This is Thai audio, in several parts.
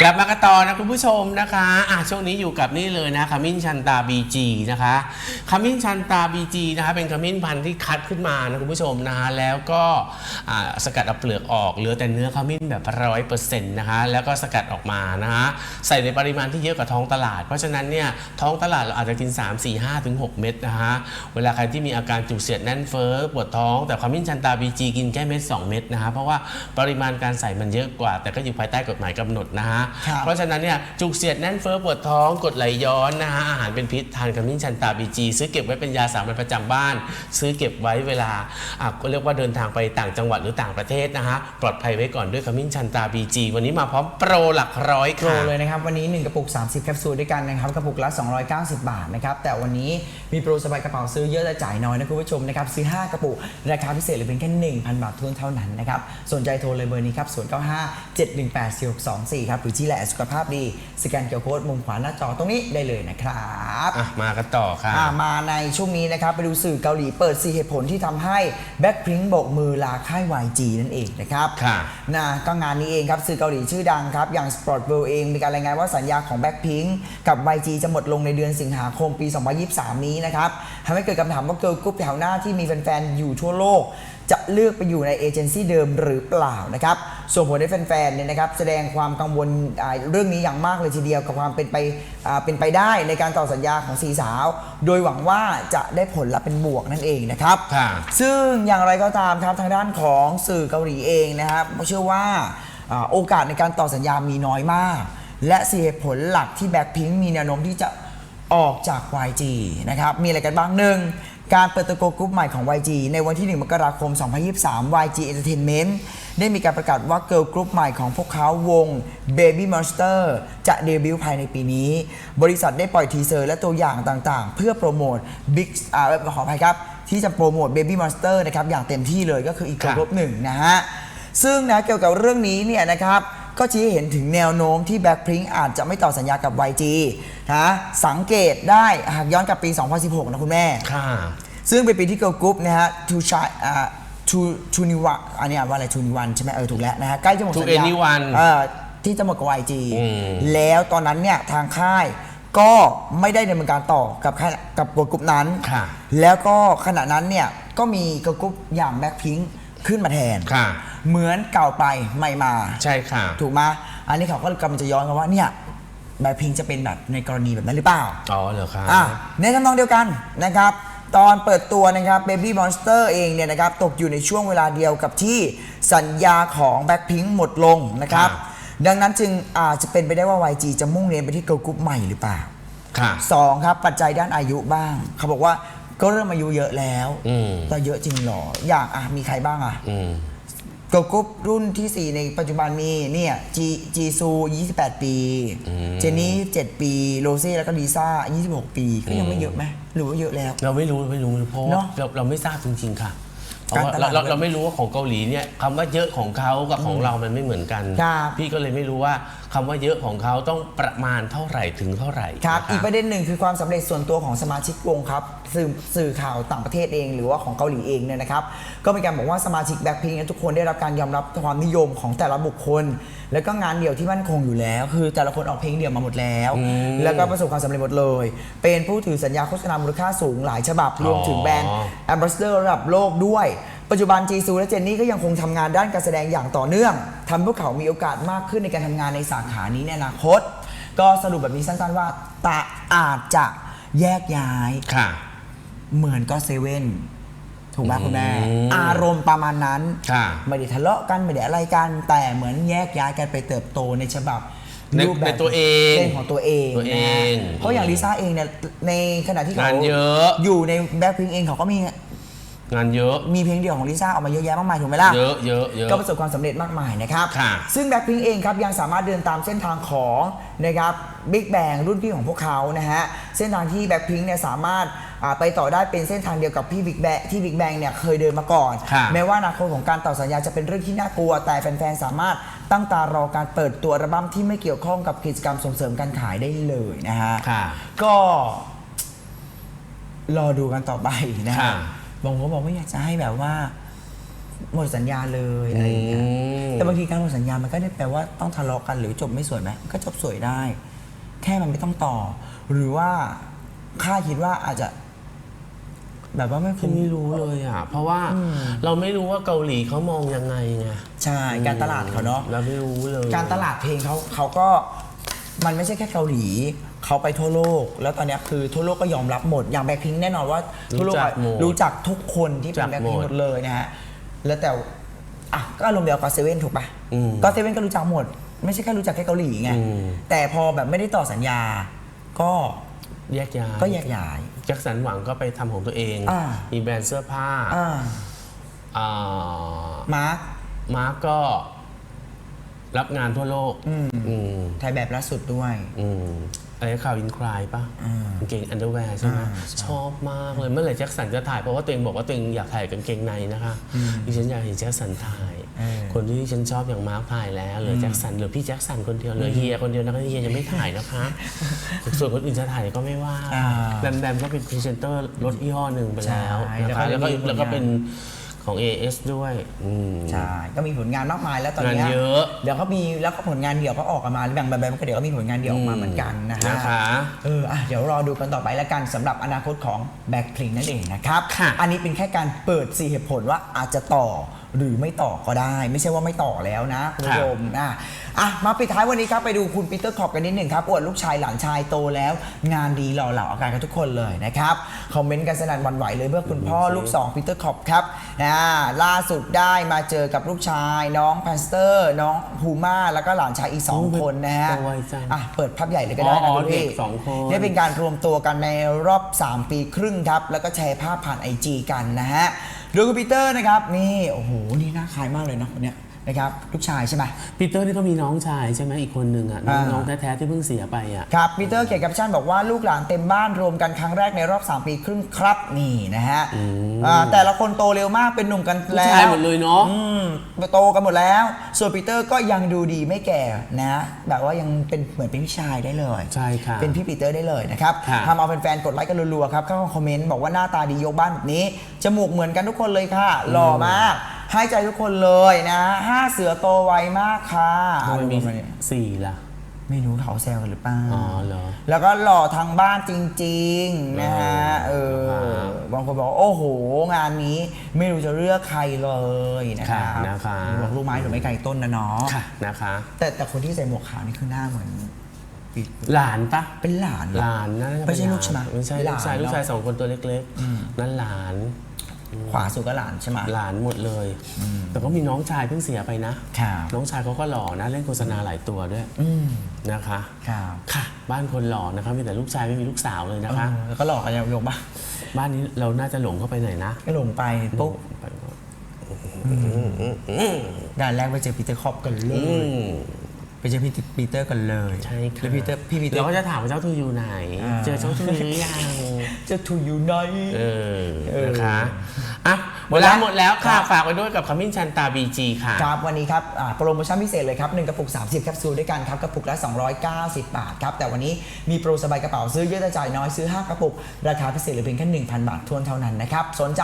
กลับมากันต่อนะคุณผู้ชมนะคะอะช่วงนี้อยู่กับนี่เลยนะขมิ้นชันตาบีจีนะคะขมิ้นชันตาบีจีนะคะเป็นขมิ้นพันธุ์ที่คัดขึ้นมานะคุณผู้ชมนะคะแล้วก็อ่าสกัดเอาเปลือกออกเหลือแต่เนื้อขมิ้นแบบร้อยเปอร์เซ็นต์นะคะแล้วก็สกัดออกมานะคะใส่ในปริมาณที่เยอะกว่าท้องตลาด เพราะฉะนั้นเนี่ยท้องตลาดเราอาจจะกิน 3 4 5ถึง6เม็ดนะคะเวลาใครที่มีอาการจุกเสียดแน่นเฟ้อปวดท้องแต่ขมิ้นชันตาบีจีกินแค่เม็ด2 เม็ดนะคะเพราะว่าปริมาณการใส่มันเยอะกว่า แต่ก็อยู่ภายใต้กฎหมายกำหนดนะคะครับเพราะฉะนั้นเนี่ยจุกเสียดแน่นเฟ้อปวดท้องกรดไหลย้อนนะฮะอาหารเป็นพิษทานขมิ้นชันตาบีจีซื้อเก็บไว้เป็นยาสามัญประจำบ้าน ซื้อเก็บไว้เวลาอะก็เรียกว่าเดินทางไปต่างจังหวัดหรือต่างประเทศนะฮะปลอดภัยไว้ก่อนด้วยขมิ้นชันตาบีจีวันนี้มาพร้อมโปรหลักร้อยโปรค่ะ เลยนะครับ วันนี้ 1 กระปุก 30 แคปซูลด้วยกันนะครับ กระปุกละ 290 บาทนะครับ แต่วันนี้มีโปรสบายกระเป๋าซื้อเยอะและจ่ายน้อยนะคุณผู้ชมนะครับ ซื้อ 5 กระปุก ราคาพิเศษเหลือเพียงแค่ 1,000 บาททุนเท่านั้นนะครับ สนใจโทรเลยเบอร์นี้ครับ 095 718 4624 ครับ หรือที่แหละสุขภาพดี สแกนเกียร์โค้ดมุมขวาหน้าจอตรงนี้ได้เลยนะครับอะมากันต่อค่ะอ่ามาในช่วงนี้นะครับ ไปดูสื่อเกาหลีเปิด4เหตุผลที่ทำให้แบ็คพิงโบกมือลาค่าย YG นั่นเองนะครับค่ะนะก็งานนี้เองครับสื่อเกาหลีชื่อดังครับ อย่าง Sport World เองมีการรายงานว่าสัญญาของแบ็คพิงกับ YG จะหมดลงในเดือนสิงหาคมปี 2023 นี้นะครับทำให้เกิดคำถามว่าเกิร์ลกรุ๊ปแถวหน้าที่มีแฟนๆอยู่ทั่วโลกจะเลือกไปอยู่ในเอเจนซี่เดิมหรือเปล่านะครับส่งผลให้แฟนๆเนี่ยนะครับแสดงความกังวลอ่าเรื่องนี้อย่างมากเลยทีเดียวกับความเป็นไปอ่าเป็นไปได้ในการต่อสัญญาของสีสาว โดยหวังว่าจะได้ผลลัพธ์เป็นบวกนั่นเองนะครับค่ะซึ่งอย่างไรก็ตามครับทางด้านของสื่อเกาหลีเองนะครับเชื่อว่าอ่าโอกาสในการต่อสัญญามีน้อยมาก และสี่เหตุผลหลักที่แบ็คพิงมีแนวโน้มที่จะออกจาก YG นะครับ มีอะไรกันบ้างหนึ่ง การเปิดตัวกรุ๊ปใหม่ของ YG ในวันที่ 1 มกราคม 2023 YG Entertainment ได้มีการประกาศว่าเกิร์ลกรุ๊ปใหม่ของพวกเขาวง Baby Monster จะเดบิวต์ภายในปีนี้ บริษัทได้ปล่อยทีเซอร์และตัวอย่างต่างๆ เพื่อโปรโมท Big อ่าขออภัยครับ ที่จะโปรโมท Baby Monster นะครับอย่างเต็มที่เลยก็คืออีกครับกรุ๊ปหนึ่งนะฮะ ซึ่งนะเกี่ยวกับเรื่องนี้เนี่ยนะครับก็ชี้เห็นถึงแนวโน้มที่ Blackpink อาจจะไม่ต่อสัญญากับ YG นะสังเกตได้หากย้อนกลับปี 2016 นะคุณแม่ค่ะ ซึ่งเป็นปีที่เกิร์ลกรุ๊ปนะฮะทูชายอ่าทูทูนิวะอันนี้อ่านว่าอะไรทูนิวันใช่ไหมเออถูกแล้วนะฮะใกล้จะหมด To สัญญา anyone เออที่จะหมดกับ YG อืม แล้วตอนนั้นเนี่ยทางค่ายก็ไม่ได้ดำเนินการต่อกับค่ายกับกรุ๊ปนั้น ค่ะ แล้วก็ขณะนั้นเนี่ยก็มีเกิร์ลกรุ๊ปอย่างแบ็คพิงขึ้นมาแทน ค่ะ เหมือนเก่าไปไม่มา ใช่ค่ะ ถูกไหมอันนี้เขาก็กำลังจะย้อนกันว่าเนี่ยแบ็คพิงจะเป็นแบบในกรณีแบบนั้นหรือเปล่า อ๋อเหรอคะ อะในทำนองเดียวกันนะครับ ตอนเปิดตัวนะครับ Baby Monster เองเนี่ยนะครับตกอยู่ในช่วงเวลาเดียวกับที่สัญญาของ Blackpink หมดลงนะครับ ดังนั้นจึงอาจจะเป็นไปได้ว่า YG จะมุ่งเน้นไปที่เกิร์ลกรุ๊ปใหม่หรือเปล่าค่ะสองครับปัจจัยด้านอายุบ้าง เขาบอกว่าก็เริ่มอายุเยอะแล้วอืมแต่เยอะจริงเหรอ อย่างอะมีใครบ้างอะอืมเกิร์ลกรุ๊ปรุ่นทีสี่ 4 ในปัจจุบันมีเนี่ยจีจีซู 28 ปี เจนนี่ 7 ปี โรเซ่แล้วก็ลิซ่า 26 ปี ก็ยังไม่เยอะไหมหรือว่าเยอะแล้ว เราไม่รู้ไม่รู้เพราะว่าเนอะ เราเราไม่ทราบจริงๆค่ะเพราะว่า การตเราลาดเราเราไม่รู้ว่าของเกาหลีเนี่ยคำว่าเยอะของเขากับของเรามันไม่เหมือนกัน ครับ พี่ก็เลยไม่รู้ว่าคำว่าเยอะของเขาต้องประมาณเท่าไหร่ถึงเท่าไหร่ครับนคอีกประเด็นหนึ่งคือความสำเร็จส่วนตัวของสมาชิกวงครับสื่อสื่อข่าวต่างประเทศเอง หรือว่าของเกาหลีเองเนี่ยนะครับ ก็มีการบอกว่าสมาชิกแบ็คพิงทุกคนได้รับการยอมรับความนิยมของแต่ละบุคคล แล้วก็งานเดี่ยวที่มั่นคงอยู่แล้ว คือแต่ละคนออกเพลงเดี่ยวมาหมดแล้ว แล้วก็ประสบความสำเร็จหมดเลย เป็นผู้ถือสัญญาโฆษณามูลค่าสูงหลายฉบับรวมถึงแบรนด์แอมบาสเดอร์ระดับโลกด้วย ปัจจุบันจีซูและเจนนี่ก็ยังคงทำงานด้านการแสดงอย่างต่อเนื่องทำให้พวกเขามีโอกาสมากขึ้นในการทำงานในสาขานี้ในอนาคต ก็สรุปแบบนี้สั้นๆว่าตาอาจจะแยกย้ายค่ะเหมือนก็เซเว่น ถูกไหมคุณแม่อืมอารมณ์ประมาณนั้นค่ะไม่ได้ทะเลาะกันไม่ได้อะไรกันแต่เหมือนแยกย้ายกันไปเติบโตในฉบับในรูปแบบในตัวเองเป็นของตัวเองตัวเองนะฮะเพราะอย่างลิซ่าเองเนี่ยในขณะที่เขางานเยอะอยู่ในแบ็คพิงเองเขาก็มีงานเยอะ มีเพลงเดียวของลิซ่าออกมาเยอะแยะมากมายถูกไหมล่ะ เยอะเยอะเยอะก็ประสบความสำเร็จมากมายนะครับค่ะซึ่งแบ็คพิงเองครับยังสามารถเดินตามเส้นทางของนะครับบิ๊กแบงรุ่นพี่ของพวกเขานะฮะ เส้นทางที่แบ็คพิงเนี่ยสามารถอ่า ไปต่อได้เป็นเส้นทางเดียวกับพี่บิ๊กแบงที่บิ๊กแบงเนี่ยเคยเดินมาก่อน ค่ะแม้ว่าอนาคตของการต่อสัญญาจะเป็นเรื่องที่น่ากลัว แต่แฟนๆสามารถตั้งตารอการเปิดตัวอัลบั้มที่ไม่เกี่ยวข้องกับกิจกรรมส่งเสริมการขายได้เลยนะฮะค่ะก็ รอดูกันต่อไปนะฮะค่ะบางคนก็บอกว่าอยากจะให้แบบว่า หมดสัญญาเลยอะไรอย่างเงี้ยอืมแต่บางทีการหมดสัญญา มันก็ได้แปลว่าต้องทะเลาะกันหรือจบไม่สวยไหมมันก็จบสวยได้ แค่มันไม่ต้องต่อ หรือว่าข้าคิดว่าอาจจะ แบบว่าไม่ฉัคุ้นมไม่รู้เลยอะ เพราะว่าเราไม่รู้ว่าเกาหลีเขามองยังไงไงใช่การตลาดเขาเนาะ เราไม่รู้เลยการตลาดเพลงเขาเขาก็มันไม่ใช่แค่เกาหลี เขาไปทั่วโลก แล้วตอนเนี้ยคือทั่วโลกก็ยอมรับหมด อย่างแบ็คพิงแน่นอนว่าทั่วโลกอะรู้จักทุกคนที่เป็นแบ็คพิงหมดเลยนะฮะ แล้วแต่อะก็อารมณ์เดียวกับเซเว่นถูกปะอืมก็เซเว่นก็รู้จักหมด ไม่ใช่แค่รู้จักแค่เกาหลีไงอืมแต่พอแบบไม่ได้ต่อสัญญา ก็แยกย้าย ก็แยกย้าย แจ็คสันหวังก็ไปทำของตัวเอง อ่ามีแบรนด์เสื้อผ้าอ่าอ่ามาร์ค มาร์กก็รับงานทั่วโลก อืม อืม ถ่ายแบบล่าสุดด้วย อืมอะไรข่าวอินคลายปะอ่ากางเกงอันเดอร์แวร์ใช่ไหมอ่าใช่ ชอบมากเลย เมื่อไหร่แจ็คสันจะถ่ายเพราะว่าตัวเองบอกว่าตัวเองอยากถ่ายกางเกงในนะคะดิฉันอยากเห็นแจ็คสันถ่ายเออ คนที่ฉันชอบอย่างมาร์คถ่ายแล้วเหลือแจ็คสันเหลือพี่แจ็คสันคนเดียวเหลือเฮียคนเดียวนะคะเฮียยังไม่ถ่ายนะคะ ส่วนคนอื่นจะถ่ายก็ไม่ว่าอ่าแบมแบมก็เป็นพรีเซนเตอร์รถยี่ห้อหนึ่งไปแล้วใช่นะคะแล้แล้ววก็ก็มีผลงานแล้วก็เป็นของ AS ด้วยอืม ใช่ก็มีผลงานมากมายแล้วตอนเนี้ยงานเยอะ เดี๋ยวก็มีแล้วก็ผลงานเดี่ยวก็ออกมาแบ่งแบบแบบก็เดี๋ยวก็มีผลงานเดี่ยวออกมาเหมือนกันนะฮะ นะคะ เอออะเดี๋ยวรอดูกันต่อไปแล้วกันสำหรับอนาคตของแบ็คพลิงนั่นเองนะครับ ค่ะอันนี้เป็นแค่การเปิดสี่เหตุผลว่าอาจจะต่อ หรือไม่ต่อก็ได้ ไม่ใช่ว่าไม่ต่อแล้วนะคุณผู้ชมอะอะมาปิดท้ายวันนี้ครับไปดูคุณปีเตอร์ขอบกันนิดหนึ่งครับอวดลูกชายหลานชายโตแล้ว งานดีหล่อเหลาอาการกันทุกคนเลยนะครับคอมเมนต์กันสนั่นหวันไหวเลยเมื่อคุณพ่อลูกสองปีเตอร์ขอบครับอ่าล่าสุดได้มาเจอกับลูกชาย น้องแพนสเตอร์ น้องพูม่าแล้วก็หลานชายอีกสองโอ้คนนะฮะโตไวจังอะเปิดภาพใหญ่เลยก็ได้อ๋นะอคุณพี่เด็กสองคนนี่เป็นการรวมตัวกันในรอบ 3 ปีครึ่งครับแล้วก็แชร์ภาพผ่าน IG กันนะฮะ โดยคุณปีเตอร์นะครับนี่โอ้โหนี่น่าคล้ายมากเลยเนาะคนเนี้ยนะครับลูกชายใช่ไหม ปีเตอร์นี่ก็มีน้องชายใช่ไหมอีกคนหนึ่งอะน้องอ่า น้องแท้ๆที่เพิ่งเสียไปอะ ครับปีเตอร์เขียนแคปชั่นบอกว่าลูกหลานเต็มบ้านรวมกันครั้งแรกในรอบ 3 ปีครึ่งครับนี่นะฮะอ่าแต่ละคนโตเร็วมากเป็นหนุ่มกันแล้วผู้ชายหมดเลยเนาะ อืมโตกันหมดแล้ว ส่วนปีเตอร์ก็ยังดูดีไม่แก่นะแบบว่ายังเป็นเหมือนเป็นพี่ชายได้เลยใช่ค่ะเป็นพี่ปีเตอร์ได้เลยนะครับค่ะ ทำเอาแฟนๆกดไลค์กันรัวๆครับเข้ามาคอมเมนต์บอกว่าหน้าตาดียกบ้านแบบนี้ จมูกเหมือนกันทุกคนเลยค่ะ หล่อมาก ให้ใจทุกคนเลยนะห้าเสือโตไวมากค่ะทำไมมีอะไรประาณนี้สี่ล่ะ ไม่รู้เขาแซวกันหรือเปล่าอ๋อเหรอ แล้วก็หล่อทางบ้านจริง ๆ นะฮะ เออครับบางคนบอกว่าโอ้โห งานนี้ไม่รู้จะเลือกใครเลยนะครับค่ะนะคะบอกลูกไม้หรือไม่ไกลต้นนะเนาะค่ะนะคะ แต่แต่คนที่ใส่หมวกขาวนี่คือหน้าเหมือนปีหลานปะเป็นหลานเหรอหลานนะไม่ใช่ลูกใช่ไหมไม่ใช่หลูลานกชายเนอะลูกชายสองคนตัวเล็กๆ นั่นหลาน ขวาสุดก็หลานใช่ไหมหลานหมดเลย แต่ก็มีน้องชายเพิ่งเสียไปนะ ครับน้องชายเขาก็หล่อนะเล่นโฆษณาหลายตัวด้วยอืมนะคะครับค่ะ บ้านคนหล่อนะคะมีแต่ลูกชายไม่มีลูกสาวเลยนะคะ เออแล้วก็หลอกกันยังยงปะบ้านนี้เราน่าจะหลงเข้าไปหน่อยนะก็ลงไปปุ๊บด่านแรกไปเจอปีเตอร์คอปกันเลอืย ม ไปเจอพี่ปีเตอร์กันเลยใช่ค่ะ แล้วปีเตอร์พี่ปีเตอเราร์ก็จะถามว่าเจ้าทูอยู่ไหนอ่าเจอเจ้าทูหรือยัง จะถูอยู่ไหน เออเออนะคะ อะ หมเวดแล้ลาวหมดแล้วค่ะครับฝากไว้ด้วยกับขมิ้นชันตาบีจีค่ะ ครับวันนี้ครับอ่าโปรโมชั่นพิเศษเลยครับ1กระปุก 30แคปซูลด้วยกันครับกระปุกละ 290 บาทครับแต่วันนี้มีโปรสบายกระเป๋าซื้อเยอะแต่จ่ายน้อยซื้อ 5 กระปุก ราคาพิเศษเหลือเพียงแค่1,000 บาททวนเท่านั้นนะครับสนใจ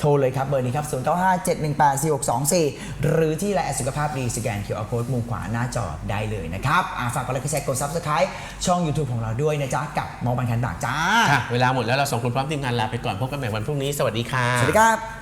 โทรเลยครับเบอร์นี้ครับ0957184624 หรือที่ไลน์สุขภาพดีสแกน QR Code มุมขวาหน้าจอได้เลยนะครับอ่าฝากกดไลค์กดแชร์กด Subscribe ช่อง YouTube ของเราด้วยนะจ๊ะกับมองบันคันบากจ้าค่ะเวลาหมดแล้วเราสองคนพร้อมทีมงานลาไปก่อนพบกันใหม่วันพรุ่งนี้สวัสดีค่ะ สวัสดีครับ